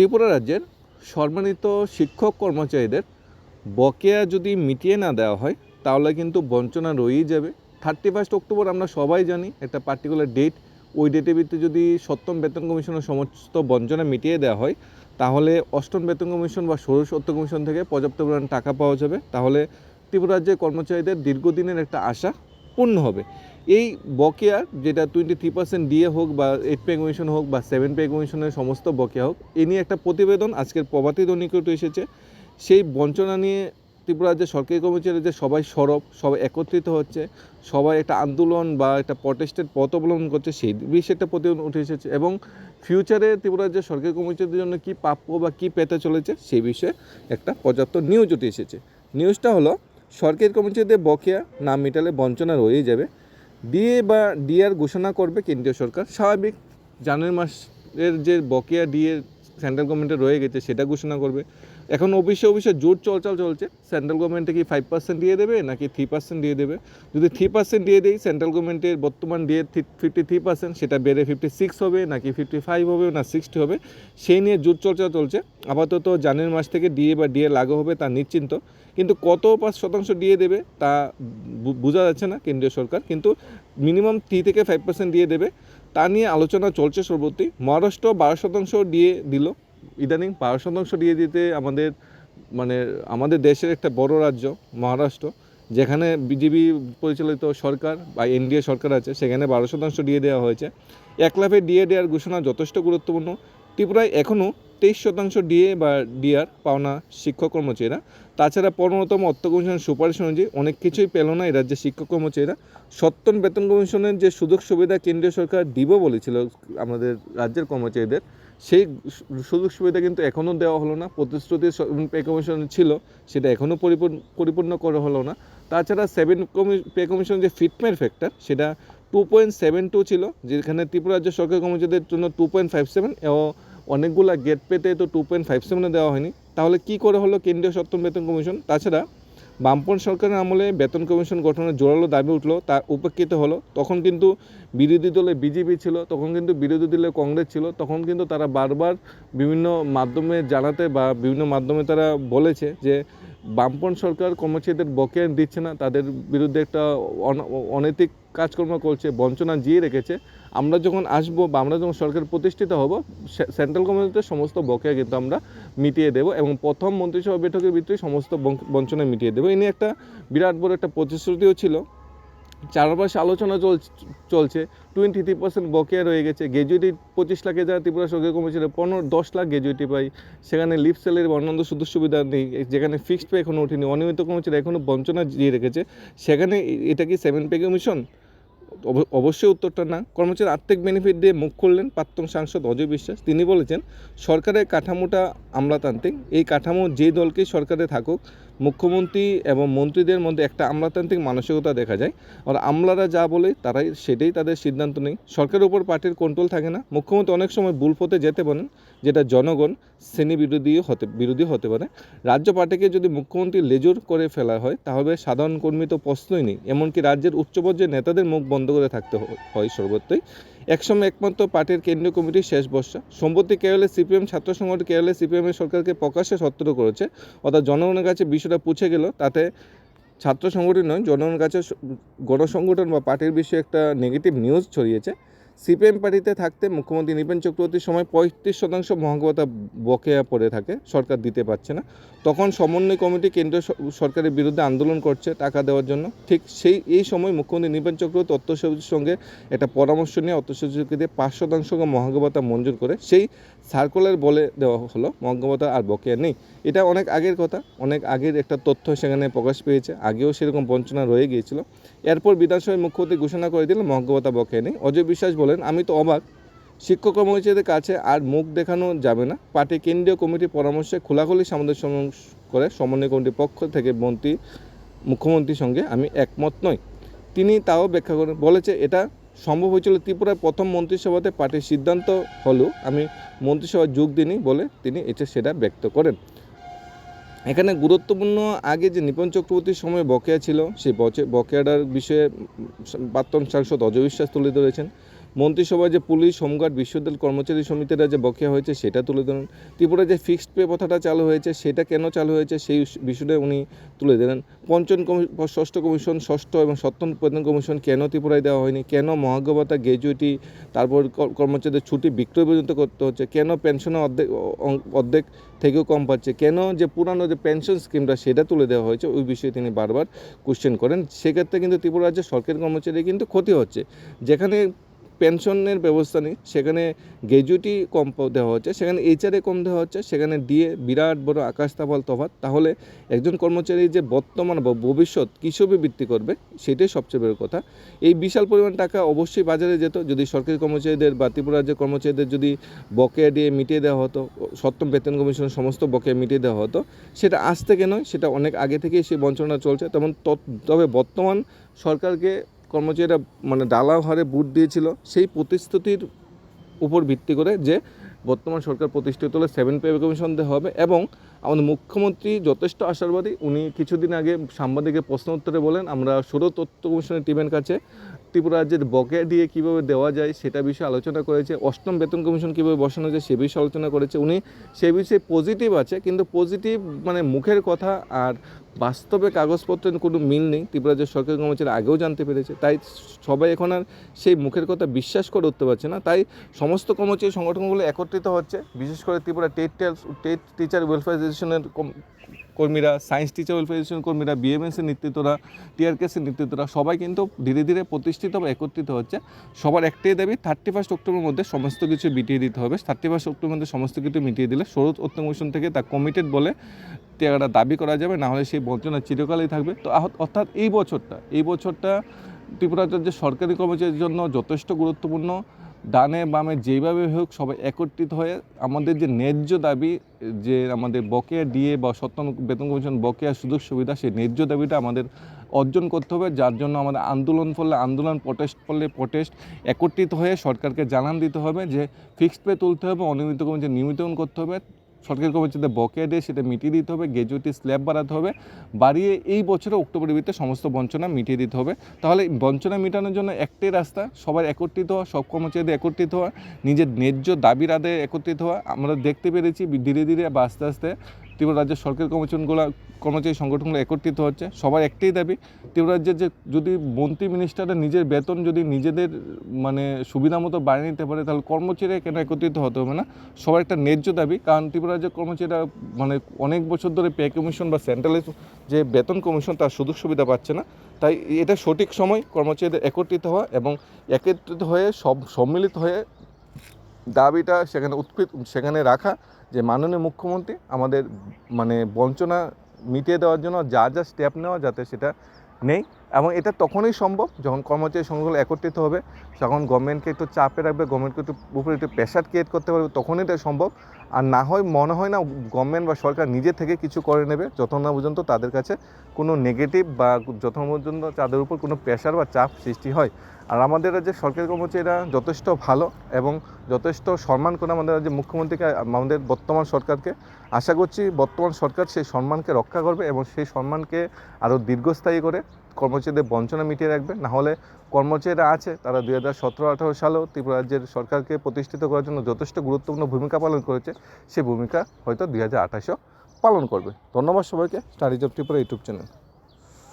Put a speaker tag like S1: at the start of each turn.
S1: ত্রিপুরা রাজ্যের সম্মানিত শিক্ষক কর্মচারীদের বকেয়া যদি মিটিয়ে না দেওয়া হয়, তাহলে কিন্তু বঞ্চনা রয়েই যাবে। থার্টি ফার্স্ট অক্টোবর আমরা সবাই জানি একটা পার্টিকুলার ডেট ওই ডেটের ভিত্তিতে যদি সপ্তম বেতন কমিশনের সমস্ত বঞ্চনা মিটিয়ে দেওয়া হয়, তাহলে অষ্টম বেতন কমিশন বা ষোড়শ সত্য কমিশন থেকে পর্যাপ্ত পরিমাণ টাকা পাওয়া যাবে। তাহলে ত্রিপুরা রাজ্যের কর্মচারীদের দীর্ঘদিনের একটা আশা পূর্ণ হবে। এই বকেয়া যেটা টোয়েন্টি থ্রি পার্সেন্ট দিয়ে হোক বা এইট পে কমিশন হোক বা সেভেন পে কমিশনের সমস্ত বকেয়া হোক, এ নিয়ে একটা প্রতিবেদন আজকের প্রভাতী দৈনিকট এসেছে। সেই বঞ্চনা নিয়ে ত্রিপুরা রাজ্যের সরকারি কর্মচারী যে সবাই সরব, সবাই একত্রিত হচ্ছে, সবাই একটা আন্দোলন বা একটা প্রটেস্টের পথ অবলম্বন করছে, সেই বিষয়ে একটা প্রতিবেদন উঠে এসেছে। এবং ফিউচারে ত্রিপুরা রাজ্যের সরকারি কর্মচারীদের জন্য কী প্রাপ্য বা কী পেতে চলেছে, সেই বিষয়ে একটা পর্যাপ্ত নিউজ উঠে এসেছে। নিউজটা হলো সরকারি কর্মচারীদের বকেয়া না মেটালে বঞ্চনা রয়েই যাবে। ডিএ বা ডিআর ঘোষণা করবে কেন্দ্রীয় সরকার। স্বাভাবিক, জানুয়ারি মাসের যে বকেয়া ডিএ সেন্ট্রাল গভর্নমেন্টের রয়ে গেছে, সেটা ঘোষণা করবে। এখন অফিসে অফিসে জোর চলচাল চলছে। সেন্ট্রাল গভর্নমেন্টে কি ফাইভ পার্সেন্ট দিয়ে দেবে নাকি থ্রি পার্সেন্ট দিয়ে দেবে? যদি থ্রি পার্সেন্ট দিয়ে দেয় সেন্ট্রাল গভর্নমেন্টের বর্তমান ডিএ ফিফটি থ্রি পার্সেন্ট সেটা বেড়ে ফিফটি সিক্স হবে, নাকি ফিফটি ফাইভ হবে, না সিক্সটি হবে, সেই নিয়ে জোর চর্চা চলছে। আপাতত জানুয়ারি মাস থেকে ডিএ বা ডিএ লাগু হবে তা নিশ্চিন্ত। কিন্তু কত পাঁচ শতাংশ দিয়ে দেবে তা বোঝা যাচ্ছে না কেন্দ্রীয় সরকার। কিন্তু মিনিমাম থ্রি থেকে ফাইভ পার্সেন্ট দিয়ে দেবে। তা নিয়ে আলোচনা চলছে সর্বত্রই। মহারাষ্ট্র বারো শতাংশ দিয়ে দিল। ইদানিং বারো শতাংশ দিয়ে দিতে আমাদের মানে আমাদের দেশের একটা বড় রাজ্য, মহারাষ্ট্র, যেখানে বিজেপি পরিচালিত সরকার বা এনডিএ সরকার আছে, সেখানে বারো শতাংশ দিয়ে দেওয়া হয়েছে। এক লাফে ডিএ দেওয়ার ঘোষণা যথেষ্ট গুরুত্বপূর্ণ। ত্রিপুরায় এখনও তেইশ শতাংশ ডিএ বা ডিআর পাওনা শিক্ষক কর্মচারীরা। তাছাড়া পনেরোতম অর্থ কমিশনের সুপারিশ অনুযায়ী অনেক কিছুই পেল না এই রাজ্যের শিক্ষক কর্মচারীরা। সত্তর বেতন কমিশনের যে সুযোগ সুবিধা কেন্দ্রীয় সরকার দিব বলেছিল আমাদের রাজ্যের কর্মচারীদের, সেই সুযোগ সুবিধা কিন্তু এখনও দেওয়া হলো না। প্রতিশ্রুতি পে কমিশন ছিল, সেটা এখনও পরিপূর্ণ পরিপূর্ণ করা হলো না। তাছাড়া সেভেন কমি, পে কমিশন যে ফিটমেন্ট ফ্যাক্টর সেটা টু পয়েন্ট সেভেন টু ছিল, যেখানে ত্রিপুরা রাজ্য সরকারি কর্মচারীদের জন্য টু পয়েন্ট ফাইভ সেভেন এবং অনেকগুলা গেট পেতে তো টু পয়েন্ট ফাইভ সেভেনে দেওয়া হয়নি। তাহলে কী করে হলো কেন্দ্রীয় সপ্তম বেতন কমিশন? তাছাড়া বামপন সরকারের আমলে বেতন কমিশন গঠনের জোরালো দাবি উঠল তা উপেক্ষিত হলো। তখন কিন্তু বিরোধী দলে বিজেপি ছিল, তখন কিন্তু বিরোধী দলে কংগ্রেস ছিল, তখন কিন্তু তারা বারবার বিভিন্ন মাধ্যমে জানাতে বা বিভিন্ন মাধ্যমে তারা বলেছে যে বামপন সরকার কর্মচারীদের বকেয়া দিচ্ছে না, তাদের বিরুদ্ধে একটা অন- অনৈতিক কাজকর্ম করছে, বঞ্চনা জিয়ে রেখেছে। আমরা যখন আসব বা আমরা যখন সরকার প্রতিষ্ঠিত হব সেন্ট্রাল গভর্নমেন্টের সমস্ত বকেয়া কিন্তু আমরা মিটিয়ে দেবো এবং প্রথম মন্ত্রিসভা বৈঠকের ভিতরে সমস্ত বঞ্চনা মিটিয়ে দেবো। এই নিয়ে একটা বিরাট বড় একটা প্রতিশ্রুতিও ছিল। চারপাশে আলোচনা চল, চলছে। টোয়েন্টি থ্রি পার্সেন্ট বকেয়া রয়ে গেছে। গ্র্যাজুয়েটি পঁচিশ লাখে যারা ত্রিপুরা সরকারি কর্মচারী পনেরো, দশ লাখ গ্র্যাজুয়েটি পাই সেখানে লিপ স্যালারি বা অন্যান্য সুযোগ সুবিধা নেই। যেখানে ফিক্সড পে এখনও ওঠেনি, অনিয়মিত কর্মচারী এখনও বঞ্চনা দিয়ে রেখেছে। সেখানে এটা কি সেভেন পে কমিশন অবশ্যই উত্তরটা না। কর্মচারী আর্থিক বেনিফিট দিয়ে মুখ খুললেন প্রাক্তন সাংসদ অজয় বিশ্বাস। তিনি বলেছেন, সরকারের কাঠামোটা আমলাতান্ত্রিক। এই কাঠামো যে দলকে সরকারে থাকুক মুখ্যমন্ত্রী এবং মন্ত্রীদের মধ্যে একটা আমলাতান্ত্রিক মানসিকতা দেখা যায়। আর আমলারা যা বলে, তারাই সেটাই তাদের সিদ্ধান্ত নেই সরকারের উপর পার্টির কন্ট্রোল থাকে না। মুখ্যমন্ত্রী অনেক সময় ভুল পথে যেতে পারেন, যেটা জনগণ শ্রেণি বিরোধী হতে বিরোধী হতে পারে। রাজ্য পার্টিকে যদি মুখ্যমন্ত্রী লেজুর করে ফেলা হয়, তাহলে সাধারণ কর্মী তো প্রশ্নই নেই। এমনকি রাজ্যের উচ্চ পর্যায়ের নেতাদের মুখ বন্ধ করে থাকতে হয় সর্বত্রই। একসময় একমাত্র পার্টির কেন্দ্রীয় কমিটির শেষ বর্ষা। সম্প্রতি কেরলে সিপিএম, ছাত্র সংগঠন কেরলে সিপিএমের সরকারকে প্রকাশ্যে সতর্ক করেছে। অর্থাৎ জনগণের কাছে বিষয়টা পুছে গেল। তাতে ছাত্র সংগঠন নয়, জনগণের কাছে গণসংগঠন বা পার্টির বিষয়ে একটা নেগেটিভ নিউজ ছড়িয়েছে। সিপিএম পার্টিতে থাকতে মুখ্যমন্ত্রী নৃপেন চক্রবর্তীর সময় পঁয়ত্রিশ শতাংশ মহাঙ্গতা বকেয়া পড়ে থাকে, সরকার দিতে পারছে না। তখন সমন্বয় কমিটি কেন্দ্রীয় সরকারের বিরুদ্ধে আন্দোলন করছে টাকা দেওয়ার জন্য। ঠিক সেই, এই সময় মুখ্যমন্ত্রী নৃপেন চক্রবর্তী অর্থ সচিবের সঙ্গে একটা পরামর্শ নিয়ে অর্থ সচিবকে দিয়ে পাঁচ শতাংশ মহাঙ্গতা মঞ্জুর করে, সেই সার্কুলার বলে দেওয়া হলো মহাঙ্গবতা আর বকেয়া নেই। এটা অনেক আগের কথা, অনেক আগের একটা তথ্য সেখানে প্রকাশ পেয়েছে, আগেও সেরকম বঞ্চনা রয়ে গিয়েছিল। এরপর বিধানসভায় মুখ্যমন্ত্রী ঘোষণা করে দিল মহাঙ্গবতা বকেয়া নেই। অজয় বিশ্বাস বলেন, আমি তো অবাক, শিক্ষক কর্মচারীদের কাছে আর মুখ দেখানো যাবে না। পার্টি কেন্দ্রীয় কমিটির পরামর্শে খোলাখুলি সামঞ্জস্য করে সমন্বয় কমিটির পক্ষ থেকে মন্ত্রী, মুখ্যমন্ত্রীর সঙ্গে আমি একমত নই। তিনি তাও ব্যাখ্যা করেন, বলেছে, এটা সম্ভব হয়েছিল ত্রিপুরার প্রথম মন্ত্রিসভাতে পার্টির সিদ্ধান্ত হলেও আমি মন্ত্রিসভায় যোগ দিইনি বলে তিনি এটা সেটা ব্যক্ত করেন। এখানে গুরুত্বপূর্ণ আগে যে নিপন চক্রবর্তীর সময় বকেয়া ছিল, সেই বকেয়াটার বিষয়ে প্রাক্তন সাংসদ অজয় বিশ্বাস তুলে ধরেছেন। মন্ত্রিসভায় যে পুলিশ, হোমগার্ড বিশ্ববিদ্যালয় কর্মচারী সমিতিরা যে বকেয়া হয়েছে সেটা তুলে ধরেন। ত্রিপুরায় যে ফিক্সড পে কথাটা চালু হয়েছে, সেটা কেন চালু হয়েছে সেই বিষয়টা উনি তুলে দিলেন পঞ্চম ষষ্ঠ কমিশন, ষষ্ঠ এবং সপ্তম বেতন কমিশন কেন ত্রিপুরায় দেওয়া হয়নি? কেন মহাজ্ঞভাতা গ্র্যাজুইটি তারপর কর্মচারীদের ছুটি বিক্রয় পর্যন্ত করতে হচ্ছে? কেন পেনশনে অর্ধেক অর্ধেক থেকেও কম পাচ্ছে? কেন যে পুরানো যে পেনশন স্কিমটা সেটা তুলে দেওয়া হয়েছে? ওই বিষয়ে তিনি বারবার কোশ্চেন করেন। সেক্ষেত্রে কিন্তু ত্রিপুরা রাজ্যের সরকারি কর্মচারী কিন্তু ক্ষতি হচ্ছে। যেখানে পেনশনের ব্যবস্থা নেই। সেখানে গ্র্যাজুইটি কম দেওয়া হচ্ছে, সেখানে এইচআরএ কম দেওয়া হচ্ছে, সেখানে দিয়ে বিরাট বড় আকাশ তাপাল তফাৎ। তাহলে একজন কর্মচারী যে বর্তমান বা ভবিষ্যৎ কিসবে বৃত্তি করবে, সেটাই সবচেয়ে বড় কথা। এই বিশাল পরিমাণ টাকা অবশ্যই বাজারে যেত, যদি সরকারি কর্মচারীদের বা ত্রিপুরা রাজ্যের কর্মচারীদের যদি বকেয়া দিয়ে মিটিয়ে দেওয়া হতো, সপ্তম বেতন কমিশনের সমস্ত বকেয়া মিটিয়ে দেওয়া হতো, সেটা আজ থেকে নয়, সেটা অনেক আগে থেকেই সেই বঞ্চনা চলছে। তেমন তবে বর্তমান সরকারকে কর্মচারীরা মানে ডালা হারে বুট দিয়েছিল, সেই প্রতিশ্রুতির উপর ভিত্তি করে যে বর্তমান সরকার প্রতিষ্ঠিত হলে সেভেন পে কমিশন দেওয়া হবে এবং আমাদের মুখ্যমন্ত্রী যথেষ্ট আশাবাদী, উনি কিছুদিন আগে সাংবাদিকের প্রশ্ন উত্তরে বলেন, আমরা ষোলো তথ্য কমিশনের টিমের কাছে ত্রিপুরা বকেয়া দিয়ে কীভাবে দেওয়া যায় সেটা বিষয়ে আলোচনা করেছে, অষ্টম বেতন কমিশন কীভাবে বসানো যায় সে বিষয়ে আলোচনা করেছে, উনি সে বিষয়ে পজিটিভ আছে, কিন্তু পজিটিভ মানে মুখের কথা আর বাস্তবে কাগজপত্রের কোনো মিল নেই। ত্রিপুরা রাজ্যের সরকারি কর্মচারী আগেও জানতে পেরেছে, তাই সবাই এখন আর সেই মুখের কথা বিশ্বাস করে উঠতে পারছে না। তাই সমস্ত কর্মচারী সংগঠনগুলো একত্রিত হচ্ছে, বিশেষ করে Tripura TET TET teacher welfare অ্যাসোসিয়েশনের কর্মীরা সায়েন্স টিচার ওয়েলফেয়ার অ্যাসোসিয়েশন কর্মীরা বিএমএসের নেতৃত্বরা টিআরকেসের নেতৃত্বরা, সবাই কিন্তু ধীরে ধীরে প্রতিষ্ঠিত বা একত্রিত হচ্ছে। সবার একটাই দাবি থার্টি ফার্স্ট অক্টোবরের মধ্যে সমস্ত কিছু মিটিয়ে দিতে হবে। থার্টি ফার্স্ট অক্টোবরের মধ্যে সমস্ত কিছু মিটিয়ে দিলে সৌরভ কমিশন থেকে তা কমিটেড বলে টাকাটা দাবি করা যাবে, না হলে সেই বঞ্চনা চিরকালই থাকবে। তো অর্থাৎ এই বছরটা এই বছরটা ত্রিপুরা রাজ্যের সরকারি কর্মচারীর জন্য যথেষ্ট গুরুত্বপূর্ণ। ডানে বামে যেইভাবে হোক সবাই একত্রিত হয়ে আমাদের যে ন্যায্য দাবি, যে আমাদের বকেয়া ডিএ বা সত্যম বেতন কমিশন বকেয়া সুযোগ সুবিধা, সেই ন্যায্য দাবিটা আমাদের অর্জন করতে হবে, যার জন্য আমাদের আন্দোলন ফলে, আন্দোলন প্রটেস্ট করলে প্রটেস্ট একত্রিত হয়ে সরকারকে জানান দিতে হবে যে ফিক্সড পে তুলতে হবে, অনিয়মিত কমিশন নিয়মিতকরণ করতে হবে। সরকারি কর্মচারীদের বকেয়া দিয়ে সেটা মিটিয়ে দিতে হবে গ্র্যাজুইটি স্ল্যাব বাড়াতে হবে, বাড়িয়ে এই বছরে অক্টোবরের ভিতরে সমস্ত বঞ্চনা মিটিয়ে দিতে হবে। তাহলে বঞ্চনা মেটানোর জন্য একটাই রাস্তা সবার একত্রিত হওয়া, সব কর্মচারীদের একত্রিত হওয়া, নিজের ন্যায্য দাবির আদায় একত্রিত হওয়া। আমরা দেখতে পেরেছি, ধীরে ধীরে বা আস্তে আস্তে ত্রিপুরা রাজ্যের সরকারি কর্মচারীগুলো কর্মচারী সংগঠনগুলো একত্রিত হচ্ছে। সবার একটাই দাবি, ত্রিপুরা রাজ্যের যে যদি মন্ত্রী মিনিস্টাররা নিজের বেতন যদি নিজেদের মানে সুবিধা মতো বাড়িয়ে নিতে পারে, তাহলে কর্মচারীরা কেন একত্রিত হতে হবে না? সবার একটা ন্যায্য দাবি, কারণ ত্রিপুরা রাজ্যের কর্মচারীরা মানে অনেক বছর ধরে পে কমিশন বা সেন্ট্রালের যে বেতন কমিশন, তার সুযোগ সুবিধা পাচ্ছে না। তাই এটা সঠিক সময় কর্মচারীদের একত্রিত হওয়া এবং একত্রিত হয়ে সব সম্মিলিত হয়ে দাবিটা সেখানে উৎকৃত সেখানে রাখা যে মাননীয় মুখ্যমন্ত্রী আমাদের মানে বঞ্চনা মিটিয়ে দেওয়ার জন্য যা যা স্টেপ নেওয়া যাতে সেটা নেই। এবং এটা তখনই সম্ভব যখন কর্মচারী সংঘগুলো একত্রিত হবে তখন গভর্নমেন্টকে একটু চাপে রাখবে গভর্নমেন্টকে একটু উপরে একটু প্রেশার ক্রিয়েট করতে পারবে, তখনই এটা সম্ভব। আর না হয়, মনে হয় না গভর্নমেন্ট বা সরকার নিজে থেকে কিছু করে নেবে যত না পর্যন্ত তাদের কাছে কোনো নেগেটিভ বা যত পর্যন্ত তাদের উপর কোনো প্রেশার বা চাপ সৃষ্টি হয়। আর আমাদের রাজ্যের সরকারি কর্মচারীরা যথেষ্ট ভালো এবং যথেষ্ট সম্মান করে আমাদের রাজ্যের মুখ্যমন্ত্রীকে, আমাদের বর্তমান সরকারকে। আশা করছি বর্তমান সরকার সেই সম্মানকে রক্ষা করবে এবং সেই সম্মানকে আরও দীর্ঘস্থায়ী করে কর্মচারীদের বঞ্চনা মিটিয়ে রাখবে। না হলে কর্মচারীরা আছে, তারা দুই হাজার সতেরো, আঠারো সালেও ত্রিপুরা রাজ্যের সরকারকে প্রতিষ্ঠিত করার জন্য যথেষ্ট গুরুত্বপূর্ণ ভূমিকা পালন করেছে। সেই ভূমিকা হয়তো দুই হাজার আঠাশেও পালন করবে। ধন্যবাদ সবাইকে। Studies of Tripura YouTube channel.